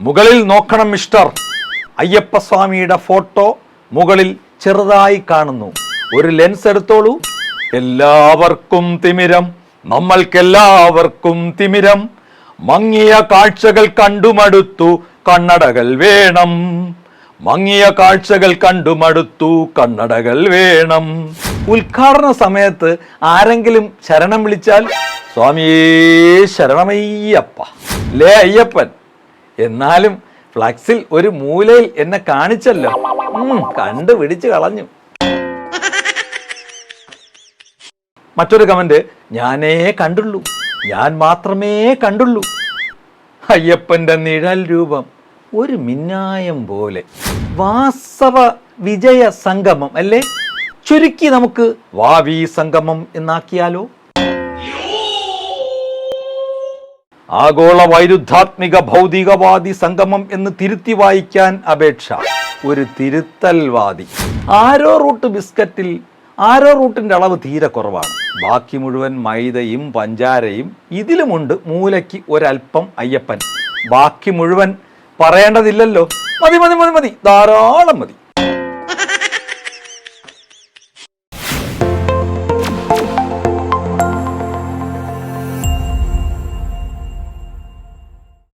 മുകളിൽ നോക്കണം mister. അയ്യപ്പസ്വാമിയുടെ photo മുകളിൽ ചെറുതായി കാണുന്നു. ഒരു ലെൻസ് എടുത്തോളൂ. എല്ലാവർക്കും തിമിരം. നമ്മൾക്കെല്ലാവർക്കും തിമിരം. മങ്ങിയ കാഴ്ചകൾ കണ്ടുമടുത്തു കണ്ണടകൾ വേണം. മങ്ങിയ കാഴ്ചകൾ കണ്ടുമടുത്തു കണ്ണടകൾ വേണം. ഉദ്ഘാടന സമയത്ത് ആരെങ്കിലും ശരണം വിളിച്ചാൽ സ്വാമിയേ ശരണമയ്യപ്പ. ലേ അയ്യപ്പൻ? എന്നാലും ഫ്ലക്സിൽ ഒരു മൂലയിൽ എന്നെ കാണിച്ചല്ലോ. കണ്ടു പിടിച്ചു കളഞ്ഞു. മറ്റൊരു കമന്റ് ഞാനേ കണ്ടുള്ളൂ. ഞാൻ മാത്രമേ കണ്ടുള്ളൂ. അയ്യപ്പന്റെ നിഴൽ രൂപം ഒരു മിന്നായം പോലെ. വാസവ വിജയ സംഗമം അല്ലേ? ചുരുക്കി നമുക്ക് വാവി സംഗമം എന്നാക്കിയാലോ? ആഗോള വൈരുദ്ധാത്മിക ഭൗതികവാദി സംഗമം എന്ന് തിരുത്തി വായിക്കാൻ അപേക്ഷ. ഒരു തിരുത്തൽവാദി. ആരോ റൂട്ട് ബിസ്ക്കറ്റിൽ ആരോ റൂട്ടിന്റെ അളവ് തീരെ കുറവാണ്. ബാക്കി മുഴുവൻ മൈദയും പഞ്ചാരയും ഇതിലുമുണ്ട് മൂലയ്ക്ക് ഒരൽപ്പം അയ്യപ്പൻ. ബാക്കി മുഴുവൻ പറയേണ്ടതില്ലല്ലോ. മതി മതി മതി മതി. ധാരാളം മതി.